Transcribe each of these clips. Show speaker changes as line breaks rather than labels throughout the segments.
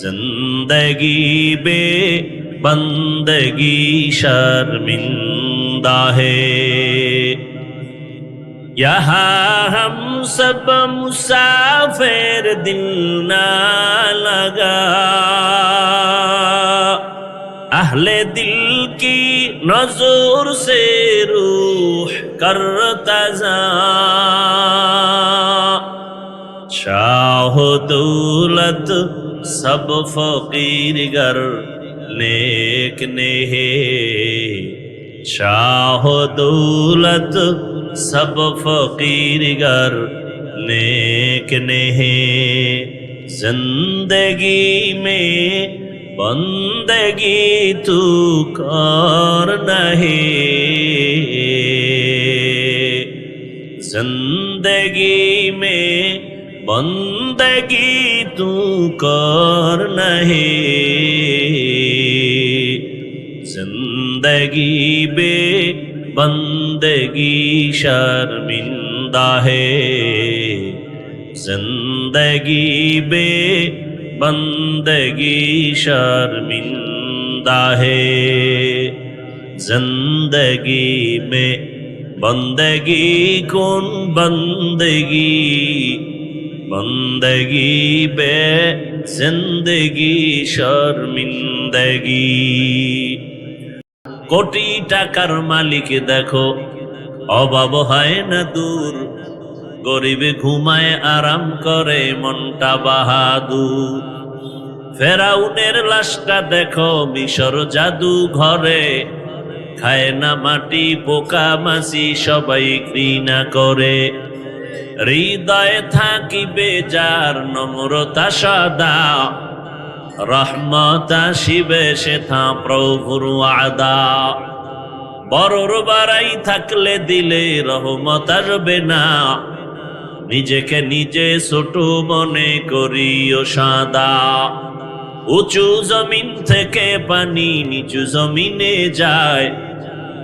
जिंदगी बे बंदगी शर्मिंदा है यहाँ हम सब मुसाफिर दिल ना लगा अहले दिल की नजर से रूह करता जा चाहो दौलत सब फकीर गर नेक नेहे। चाहो दौलत, सब फकीर गर नेक नेहे। ज़िंदगी में बंदगी तू कर नहीं। ज़िंदगी में بندگی تو کر نہیں زندگی بے بندگی شرمندہ ہے زندگی بے بندگی شرمندہ ہے زندگی میں بندگی کون بندگی বন্দগি বে জিন্দগি শর্মিন্দগি। কোটি টাকার মালিক দেখো, অভাব হয় না দূর। গরিবে ঘুমায় আরাম করে মনটা বাহাদুর। ফেরাউনের লাশটা দেখো, মিশর জাদু ঘরে। খায় না মাটি পোকা মাছি, সবাই ঘৃণা করে। হৃদয়ে থাকিবে যার নম্রতা সদা। রহমত আসিবে সেথা প্রভুর আদা বড়র বাড়াই থাকলে দিলে রহমত আসবে না। নিজেকে নিজে ছোট মনে করিও সাদা। উঁচু জমিন থেকে পানি নিচু জমিনে যায়।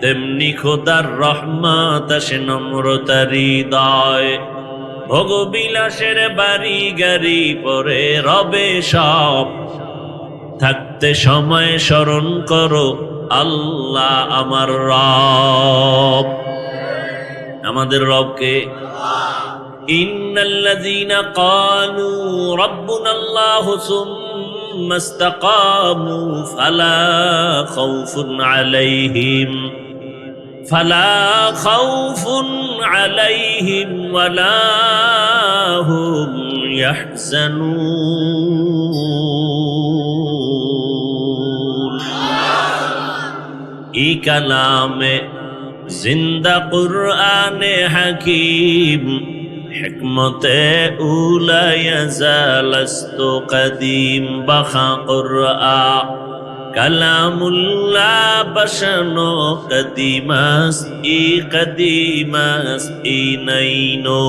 তেমনি খোদার রহমত আসে নম্রতার হৃদয় ভোগবিলাসের বাড়ি গাড়ি পরে রবে সব। থাকতে সময় স্মরণ করো, আল্লাহ আমার রব। আমাদের রবকে, ইন্নাল্লাযীনা ক্বালু রাব্বুনাল্লাহু সুম্মা ইসতাকামু ফালা খাউফুন আলাইহিম। فلا خوف عليهم ولا هم يحزنون. اي كلام زند قرآن حكيم حکیم حکمت يزال یزالست قديم بخا قرآن কালামুল্লাহ বসানো কদিমাস ই কদিমাস নাইনো।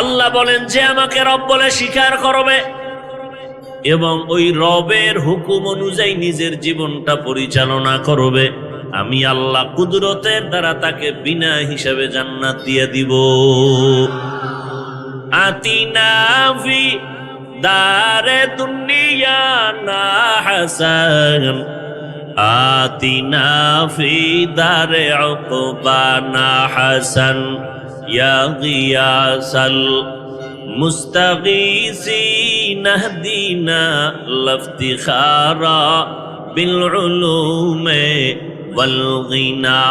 আল্লাহ বলেন, যে আমাকে রব বলে স্বীকার করবে এবং ওই রবের হুকুম অনুযায়ী নিজের জীবনটা পরিচালনা করবে, আমি আল্লাহ কুদরতের দ্বারা তাকে বিনা হিসাবে জান্নাত দিয়ে দিব। আতিনাফি دار دنیا نا حسن آتنا في دار عقبان حسن يا غياث المستغيثين اهدنا لافتخارا بالعلوم والغنى